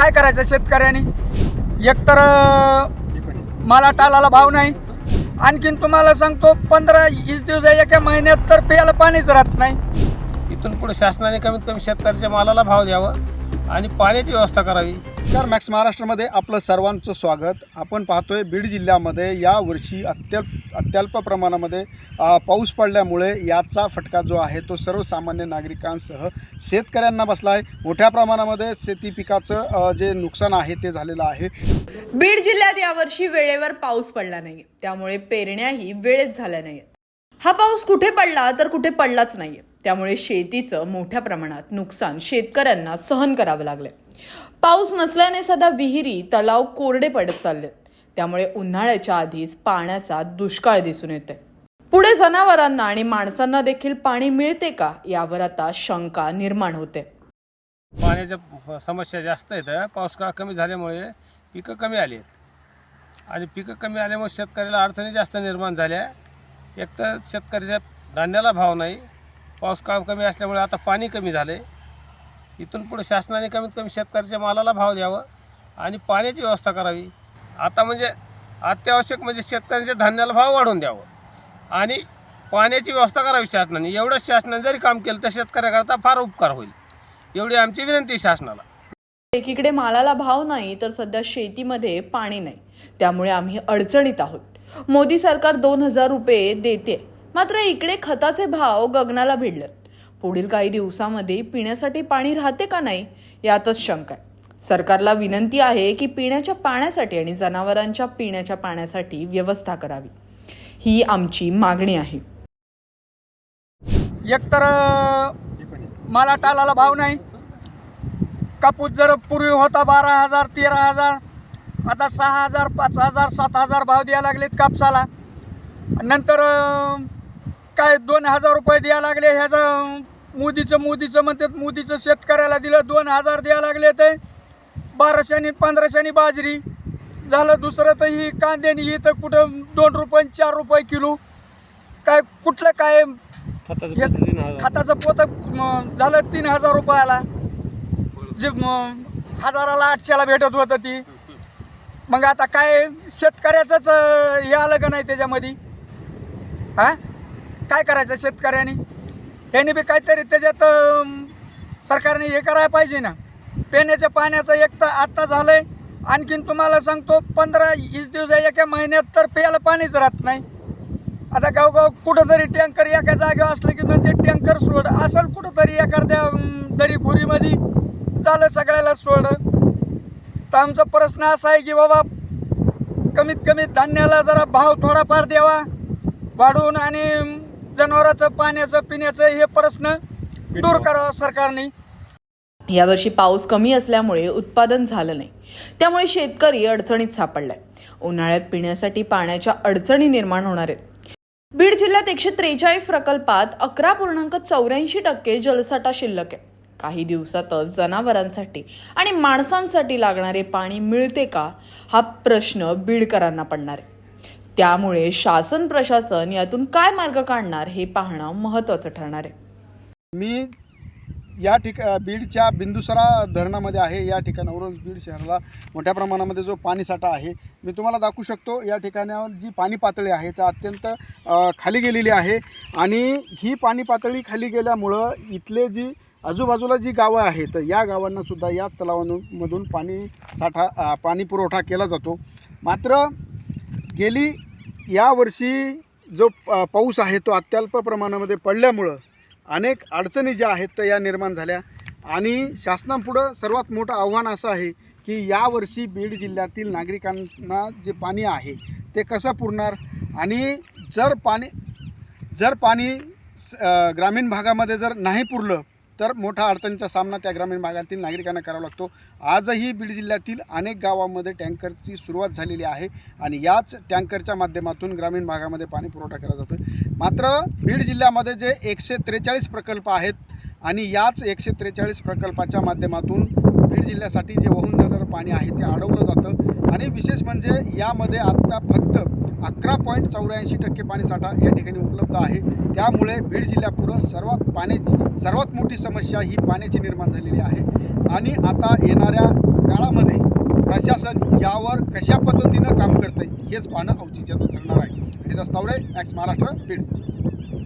काय करायचं शेतकऱ्यांनी? एकतर मला टालाला भाव नाही. आणखीन तुम्हाला सांगतो पंधरा वीस दिवस एका महिन्यात तर प्यायला पाणीच राहत नाही. इथून पुढे शासनाने कमीत कमी शेतकऱ्याच्या मालाला भाव द्यावा. आणि पाण्याची व्यवस्था करावी. नमस्कार मॅक्स महाराष्ट्रामध्ये आपलं सर्वांचं स्वागत. आपण पाहतोय बीड जिल्ह्यामध्ये यावर्षी अत्यल्प अत्यल्प प्रमाणामध्ये पाऊस पडल्यामुळे याचा फटका जो आहे तो सर्वसामान्य नागरिकांसह शेतकऱ्यांना बसला आहे. मोठ्या प्रमाणामध्ये शेती पिकाचं जे नुकसान आहे ते झालेलं आहे. बीड जिल्ह्यात यावर्षी वेळेवर पाऊस पडला नाही. त्यामुळे पेरण्याही वेळेत झाल्या नाहीत. हा पाऊस कुठे पडला तर कुठे पडलाच नाहीये. त्यामुळे शेतीचं मोठ्या प्रमाणात नुकसान शेतकऱ्यांना सहन करावं लागलं पाऊस नसल्याने सध्या विहिरी तलाव कोरडे पडत चाललेत. त्यामुळे उन्हाळ्याच्या आधीच पाण्याचा दुष्काळ दिसून येतोय. पुढे जनावरांना आणि माणसांना देखील पाणी मिळते का यावर आता शंका निर्माण होते. पाण्याच्या समस्या जास्त आहेत. पाऊस काळ कमी झाल्यामुळे पिकं कमी आली आहेत आणि पिकं कमी आल्यामुळे शेतकऱ्याला अडचणी जास्त निर्माण झाल्या. एक तर शेतकऱ्याच्या धान्याला भाव नाही. पाऊस काळ कमी असल्यामुळे आता पाणी कमी झालं आहे इथून पुढे शासनाने कमीत कमी शेतकऱ्याच्या मालाला भाव द्यावा आणि पाण्याची व्यवस्था करावी. आता म्हणजे अत्यावश्यक म्हणजे शेतकऱ्यांच्या धान्याला भाव वाढवून द्यावं आणि पाण्याची व्यवस्था करावी शासनाने. एवढंच शासनाने जरी काम केलं तर शेतकऱ्याकरता फार उपकार होईल. एवढी आमची विनंती शासनाला. एकीकडे मालाला भाव नाही तर सध्या शेतीमध्ये पाणी नाही. त्यामुळे आम्ही अडचणीत आहोत. मोदी सरकार दोन हजार रुपये देते. मात्र इकडे खताचे भाव गगनाला भिडलेत. पुढील काही दिवसामध्ये पिण्यासाठी पाणी राहते का नाही यातच शंका आहे. सरकारला विनंती आहे की पिण्याच्या पाण्यासाठी आणि जनावरांच्या पिण्याच्या पाण्यासाठी व्यवस्था करावी. ही आमची मागणी आहे. एकतर मला टालाला भाव नाही. कापूस जर पूर्वी होता बारा हजार तेरा हजार आता सहा हजार पाच हजार सात हजार भाव द्यायला लागलेत कापसाला. नंतर काय दोन हजार रुपये द्यायला लागले ह्याचं मोदीचं मोदीचं म्हणतात मोदीचं शेतकऱ्याला दिलं दोन हजार द्यायला लागले ते. बाराशेनी पंधराशेनी बाजरी. झालं दुसरं तर ही कांद्यानी ही तर कुठं दोन रुपये चार रुपये किलो. काय कुठलं काय? खताचं पोत झालं तीन हजार रुपयाला. जे हजाराला आठशेला भेटत होतं ती. मग आता काय शेतकऱ्याचंच हे आलं का नाही त्याच्यामध्ये? हा? काय करायचं शेतकऱ्यांनी? ह्यानी बी काहीतरी त्याच्यात सरकारने हे करायला पाहिजे ना. पेण्याच्या पाण्याचं एक तर आत्ता झालं आहे आणखीन तुम्हाला सांगतो पंधरा वीस दिवस एका महिन्यात तर प्यायला पाणीच राहत नाही. आता गावगाव कुठंतरी टँकर एका जागेवर असलं की मग ते टँकर सोड. असेल कुठंतरी एखाद्या अं, दरीखोरीमध्ये झालं सगळ्याला सोड. तर आमचा प्रश्न असा आहे की बाबा कमीत कमी धान्याला जरा भाव थोडाफार द्यावा. वाढून आणि जनावरांचं पाण्याचं पिण्याचं हे प्रश्न दूर करावा सरकारने. यावर्षी पाऊस कमी असल्यामुळे उत्पादन झालं नाही. त्यामुळे शेतकरी अडचणीत सापडलाय. उन्हाळ्यात पिण्यासाठी पाण्याच्या अडचणी निर्माण होणार आहेत. बीड जिल्ह्यात एकशे त्रेचाळीस प्रकल्पात अकरा पूर्णांक चौऱ्याऐंशी टक्के जलसाठा शिल्लक आहे. काही दिवसातच जनावरांसाठी आणि माणसांसाठी लागणारे पाणी मिळते का? हा प्रश्न बीडकरांना पडणार आहे. त्यामुळे शासन प्रशासन यातून काय मार्ग काढणार हे पाहणं महत्त्वाचं ठरणार आहे. मी या ठिका बीडच्या बिंदुसरा धरणामध्ये आहे. या ठिकाणावरून बीड शहराला मोठ्या प्रमाणामध्ये जो पाणीसाठा आहे मी तुम्हाला दाखवू शकतो. या ठिकाणावर जी पाणी पातळी आहे ती अत्यंत खाली गेलेली आहे. आणि ही पाणी पातळी खाली गेल्यामुळं इथले जी आजूबाजूला जी गावं आहेत या गावांनासुद्धा याच तलावांमधून पाणी साठा पाणी पुरवठा केला जातो. मात्र गेली यावर्षी जो पाऊस आहे तो अत्यल्प प्रमाणामध्ये पडल्यामुळं अनेक अडचणी ज्या आहेत त्या या निर्माण झाल्या. आणि शासनापुढं सर्वात मोठं आव्हान असं आहे की यावर्षी बीड जिल्ह्यातील नागरिकांना जे पाणी आहे ते कसं पुरणार? आणि जर पाणी जर पाणी स- ग्रामीण भागामध्ये जर नाही पुरलं तर मोठा अडचणीचा सामना त्या ग्रामीण भागातील नागरिकांना करावा लागतो. आजही बीड जिल्ह्यातील अनेक गावांमध्ये टँकरची सुरुवात झालेली आहे आणि याच टँकरच्या माध्यमातून ग्रामीण भागामध्ये पाणी पुरवठा केला जातो मात्र बीड जिल्ह्यामध्ये जे एकशे त्रेचाळीस प्रकल्प आहेत आणि याच एकशे त्रेचाळीस प्रकल्पाच्या माध्यमातून बीड जिल्ह्यासाठी जे वाहून जाणारं पाणी आहे ते अडवलं जातं. आणि विशेष म्हणजे यामध्ये आत्ता फक्त अकरा पॉईंट चौऱ्याऐंशी टक्के पाणीसाठा या ठिकाणी उपलब्ध आहे. त्यामुळे बीड जिल्ह्यापुढं सर्वात पाण्याची सर्वात मोठी समस्या ही पाण्याची निर्माण झालेली आहे. आणि आता येणाऱ्या काळामध्ये प्रशासन यावर कशा पद्धतीनं काम करतं हेच पाहणं औचित्याचं ठरणार आहे. हरिदास तावरे एक्स महाराष्ट्र बीड.